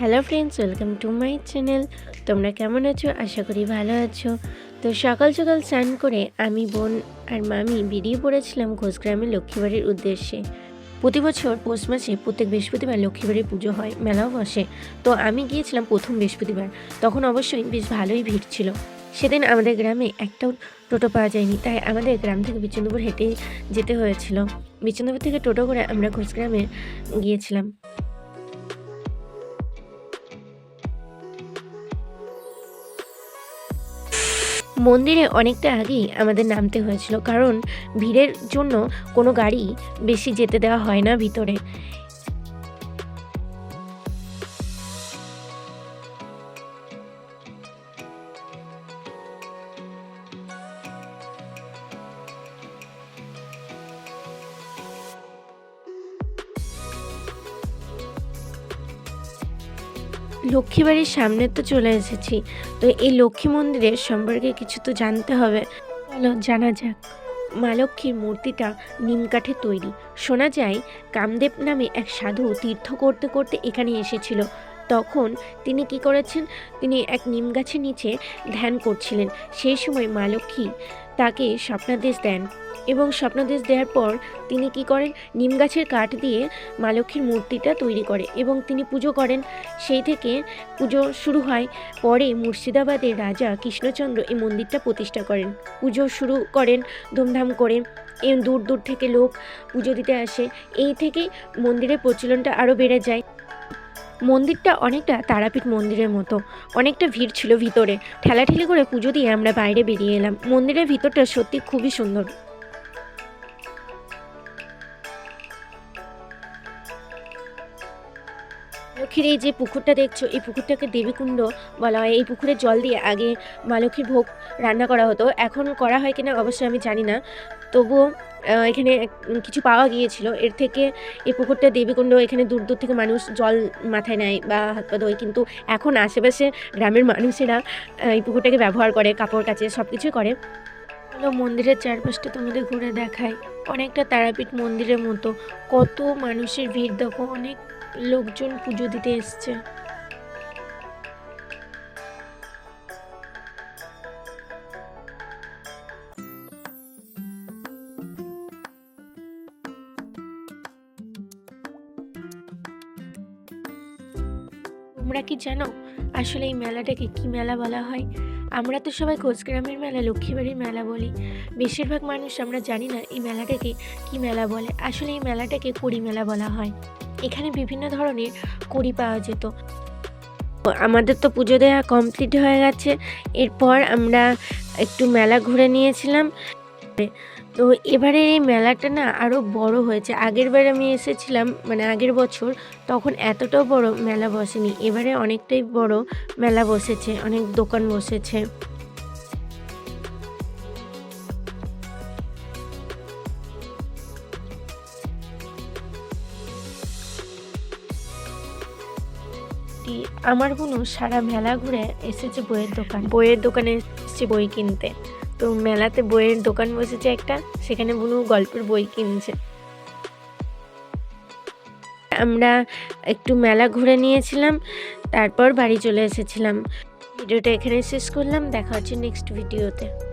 Hello friends, welcome to my channel. তোমরা কেমন আছো? আশা করি ভালো আছো। তো সকাল সকাল স্নান করে আমি, বোন আর মামি বেরিয়ে পড়েছিলাম ঘোষগ্রামের লক্ষ্মীবাড়ির উদ্দেশ্যে। প্রতি বছর পৌষ মাসে প্রত্যেক বৃহস্পতিবার লক্ষ্মীবাড়ির পুজো হয়, মেলাও বসে। তো আমি গিয়েছিলাম প্রথম বৃহস্পতিবার। তখন অবশ্যই বেশ ভালোই ভিড় ছিল। সেদিন আমাদের গ্রামে একটাও টোটো পাওয়া যায়নি, তাই আমাদের গ্রাম থেকে বিচন্দ্রপুর হেঁটে যেতে হয়েছিল। বিচন্দ্রপুর থেকে টোটো করে আমরা ঘোষগ্রামে গিয়েছিলাম। মন্দিরে অনেকটা আগেই আমাদের নামতে হয়েছিল, কারণ ভিড়ের জন্য কোনো গাড়ি বেশি যেতে দেওয়া হয় না ভিতরে। লক্ষ্মীবাড়ির সামনে তো চলে এসেছি। তো এই লক্ষ্মী মন্দিরের সম্পর্কে কিছু তো জানতে হবে। চলো, জানা যাক। মা লক্ষ্মীর মূর্তিটা নিম কাঠে তৈরি। শোনা যায়, কামদেব নামে এক সাধু তীর্থ করতে করতে এখানে এসেছিল। তখন তিনি কি করেছেন? তিনি এক নিম গাছের নিচে ধ্যান করছিলেন। সেই সময় মা লক্ষ্মী তাকে স্বপ্নাদেশ দেন এবং স্বপ্নাদেশ দেওয়ার পর তিনি কি করেন? নিম গাছের কাঠ দিয়ে মা লক্ষ্মীর মূর্তিটা তৈরি করে এবং তিনি পুজো করেন। সেই থেকে পুজো শুরু হয়। পরে মুর্শিদাবাদের রাজা কৃষ্ণচন্দ্র এই মন্দিরটা প্রতিষ্ঠা করেন। পুজো শুরু করেন, ধুমধাম করে। এ দূর দূর থেকে লোক পুজো দিতে আসে। এই থেকে মন্দিরের প্রচলনটা আরও বেড়ে যায়। মন্দিরটা অনেকটা তারাপীঠ মন্দিরের মতো। অনেকটা ভিড় ছিল ভিতরে। ঠেলাঠেলি করে পুজো দিয়ে আমরা বাইরে বেরিয়ে এলাম। মন্দিরের ভিতরটা সত্যি খুবই সুন্দর। লক্ষ্মীর এই যে পুকুরটা দেখছ, এই পুকুরটাকে দেবীকুণ্ড বলা হয়। এই পুকুরে জল দিয়ে আগে মা লক্ষ্মীর ভোগ রান্না করা হতো। এখন করা হয় কিনা অবশ্যই আমি জানি না। তবুও এখানে কিছু পাওয়া গিয়েছিল। এর থেকে এই পুকুরটা দেবীকুণ্ড, এখানে দূর দূর থেকে মানুষ জল মাথায় নেয় বা হাত পা ধোয়। কিন্তু এখন আশেপাশে গ্রামের মানুষেরা এই পুকুরটাকে ব্যবহার করে, কাপড় কাচে সব কিছুই করে। হলো মন্দিরের চারপাশটা তোমাদের ঘুরে দেখায় অনেকটা তারাপীঠ মন্দিরের মতো। কত মানুষের ভিড় দেখো, অনেক লোকজন পুজো দিতে এসছে। তোমরা কি জানো আসলে এই মেলাটাকে কি মেলা বলা হয়? আমরা তো সবাই কোচগ্রামের মেলা, লক্ষ্মীবাড়ির মেলা বলি। বেশিরভাগ মানুষ আমরা জানি না এই মেলাটাকে কি মেলা বলে। আসলে এই মেলাটাকে কড়ি মেলা বলা হয়। এখানে বিভিন্ন ধরনের কড়ি পাওয়া যেত। আমাদের তো পুজো দেওয়া কমপ্লিট হয়ে গেছে। এরপর আমরা একটু মেলা ঘুরে নিয়েছিলাম। তো এবারে এই মেলাটা না আরও বড় হয়েছে। আগের বার আমি এসেছিলাম মানে আগের বছর, তখন এতটাও বড় মেলা বসেনি। এবারে অনেকটাই বড় মেলা বসেছে, অনেক দোকান বসেছে। টি- আমার বোনও সারা মেলা ঘুরে এসেছে বইয়ের দোকান, বইয়ের দোকানে এসেছে বই কিনতে। তো মেলাতে বইয়ের দোকান বসেছে একটা, সেখানে বুনু গল্পের বই কিনছে। আমরা একটু মেলা ঘুরে নিয়েছিলাম, তারপর বাড়ি চলে এসেছিলাম। ভিডিওটা এখানে শেষ করলাম, দেখা হচ্ছে নেক্সট ভিডিওতে